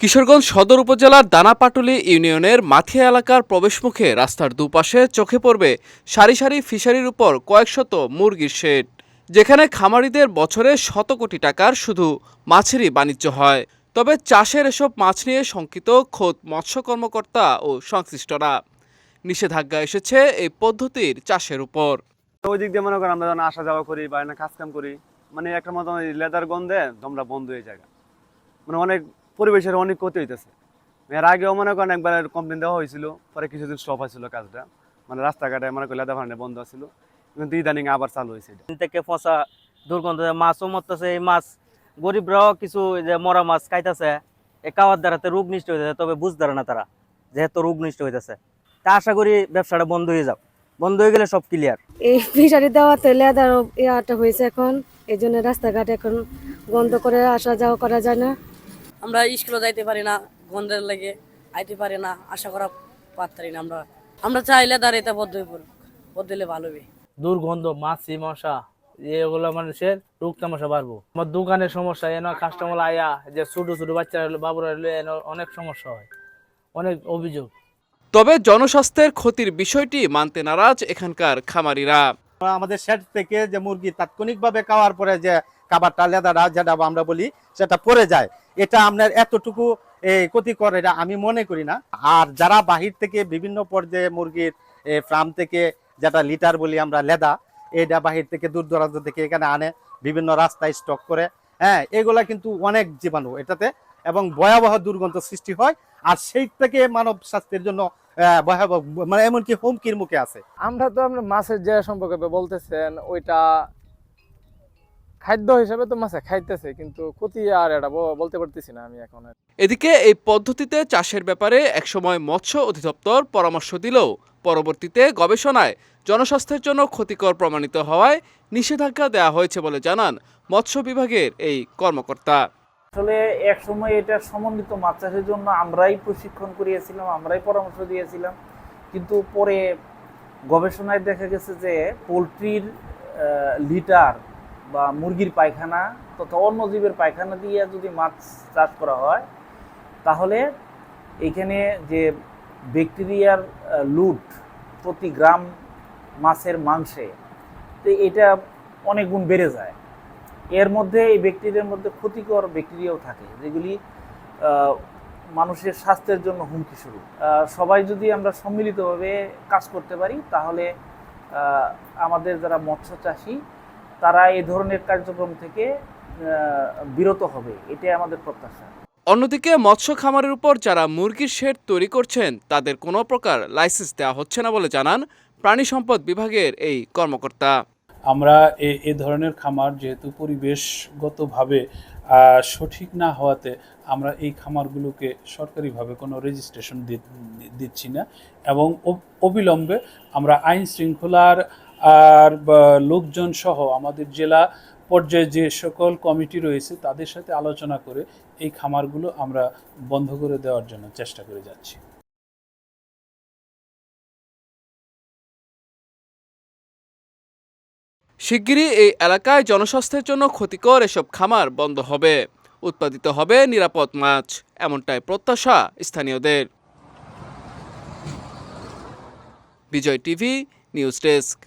কিশোরগঞ্জ সদর উপজেলার দানাপাটুলি ইউনিয়নের মাথিয়া এলাকার প্রবেশমুখে রাস্তার দুপাশে চোখে পড়বে সারি সারি ফিশারির উপর কয়েকশত মুরগির শেড, যেখানে খামারিদের বছরে শত কোটি টাকার শুধু মাছেরই বাণিজ্য হয়। তবে চাষের এসব মাছ নিয়ে শঙ্কিত খোদ মৎস্য কর্মকর্তা ও সংশ্লিষ্টরা। নিষেধাজ্ঞা এসেছে এই পদ্ধতির চাষের উপর। ওই দিক দিয়ে মনে করেন আমরা যখন আসা যাওয়া করি বা কাজ কাম করি মানে একটা মতো লেদার গন্ধে দমটা বন্ধ হয়ে যায় মানে অনেক পরিবেশের অনেক ক্ষতি হইতেছে। এর আগেও মনে করেন একবার কমপ্লেন দেওয়া হয়েছিল পরে কিছুদিন স্টপ হয়েছিল কাজটা। মানে রাস্তাঘাটে মনে করেন লেদার ভান্ডে বন্ধ ছিল। কিন্তু ইদানিং আবার চালু হয়েছে এটা। থেকে পচা দুর্গন্ধ মাছও মরতেছে এই মাছ গরিবরাও কিছু যে মরা মাছ খাইতেছে এই খাওয়ার দ্বারাতে রোগ নিষ্ট হইতেছে তবে বুঝতে পারে না তারা যেহেতু রোগ নিষ্ট হইতেছে। তা আশা করি ব্যবসাটা বন্ধ হয়ে যাক। বন্ধ হয়ে গেলে সব ক্লিয়ার এই ফিশারি দেওয়াতে লেদার ইয়াটা হয়েছে এখন এই জন্য রাস্তাঘাট এখন বন্ধ করে আসা যাওয়া করা যায় না। আমরা স্কুলে যাইতে পারি না গন্ধের লেগে আইতে পারি না আশা করা পারতারি না আমরা। আমরা চাইলে দাঁড় এটা বদ্ধ হয়ে বদলে ভালো হবে। দুর্গন্ধ মাছি মশা এগুলো মানুষের রোগ তামাশা বাড়বো। আমার দোকানের সমস্যা এন কাস্টমার আয়া যে ছোট ছোট বাচ্চারা হলো বাবুরা এন অনেক সমস্যা হয়। অনেক অভিযোগ। তবে জনস্বাস্থ্যের ক্ষতির বিষয়টি মানতে নারাজ এখানকার খামারিরা। আমাদের শেড থেকে যে মুরগি তাৎক্ষণিকভাবে খাওয়ার পরে যে খাবারটা লেদাটা যেটা আমরা বলি সেটা পরে যায়। এটা আপনার এতটুকু ক্ষতিকর এটা আমি মনে করি না। আর যারা বাহির থেকে বিভিন্ন পর্যায়ে মুরগির ফার্ম থেকে যেটা লিটার বলি আমরা, লেদা, এটা বাহির থেকে দূর দূরান্ত থেকে এখানে আনে, বিভিন্ন রাস্তায় স্টক করে হ্যাঁ এগুলা কিন্তু অনেক জীবাণু এটাতে এবং ভয়াবহ দুর্গন্ধ সৃষ্টি হয়। আর সেই থেকে মানব স্বাস্থ্যের জন্য ভয়াবহ মানে এমনকি হুমকির মুখে আছে। আমরা তো আপনার মাছের যে সম্পর্কে বলতেছেন, ওইটা খাদ্য হিসেবে তো মাছে খাইতেছে কিন্তু ক্ষতি আর এটা বলতে পারতেছি না আমি এখন আর। এদিকে এই পদ্ধতিতে চাষের ব্যাপারে একসময় মৎস্য অধিদপ্তর পরামর্শ দিলেও পরবর্তীতে গবেষণায় জনস্বাস্থ্যের জন্য ক্ষতিকর প্রমাণিত হওয়ায় নিষেধাজ্ঞা দেওয়া হয়েছে বলে জানান মৎস্য বিভাগের এই কর্মকর্তা আসলে এক সময় এটা সমন্বিত মাছ চাষের জন্য আমরাই প্রশিক্ষণ করিয়েছিলাম আমরাই পরামর্শ দিয়েছিলাম কিন্তু পরে গবেষণায় দেখা গেছে যে পোলট্রির লিটার বা মুরগির পায়খানা তথা অন্য জীবের পায়খানা দিয়ে যদি মাছ চাষ করা হয়, তাহলে এখানে যে ব্যাকটেরিয়ার লুট প্রতি গ্রাম মাছের মাংসে, তো এটা অনেক গুণ বেড়ে যায়। এর মধ্যে এই ব্যাকটেরিয়ার মধ্যে ক্ষতিকর ব্যাকটেরিয়াও থাকে, যেগুলি মানুষের স্বাস্থ্যের জন্য হুমকি শুরু সবাই যদি আমরা সম্মিলিতভাবে কাজ করতে পারি, তাহলে আমাদের যারা মৎস্য চাষি তারা এই ধরনের কার্যক্রম থেকে বিরত হবে এটাই আমাদের প্রত্যাশা। অন্যদিকে মৎস্য খামারের উপর যারা মুরগির শেড তৈরি করছেন তাদের কোনো প্রকার লাইসেন্স দেওয়া হচ্ছে না বলে জানান প্রাণী সম্পদ বিভাগের এই কর্মকর্তা। আমরা এ এ ধরনের খামার যেহেতু পরিবেশগতভাবে সঠিক না হওয়াতে আমরা এই খামারগুলোকে সরকারিভাবে কোনো রেজিস্ট্রেশন দিচ্ছি না। এবং অবিলম্বে আমরা আইন শৃঙ্খলার আর লোকজন সহ আমাদের জেলা পর্যায়ে যে সকল কমিটি রয়েছে, তাদের সাথে আলোচনা করে এই খামারগুলো আমরা বন্ধ করে দেওয়ার জন্য চেষ্টা করে যাচ্ছি। শিগগিরই এই এলাকায় জনস্বাস্থ্যের জন্য ক্ষতিকর এসব খামার বন্ধ হবে। উৎপাদিত হবে নিরাপদ মাছ, এমনটাই প্রত্যাশা স্থানীয়দের। Vijay TV, news desk.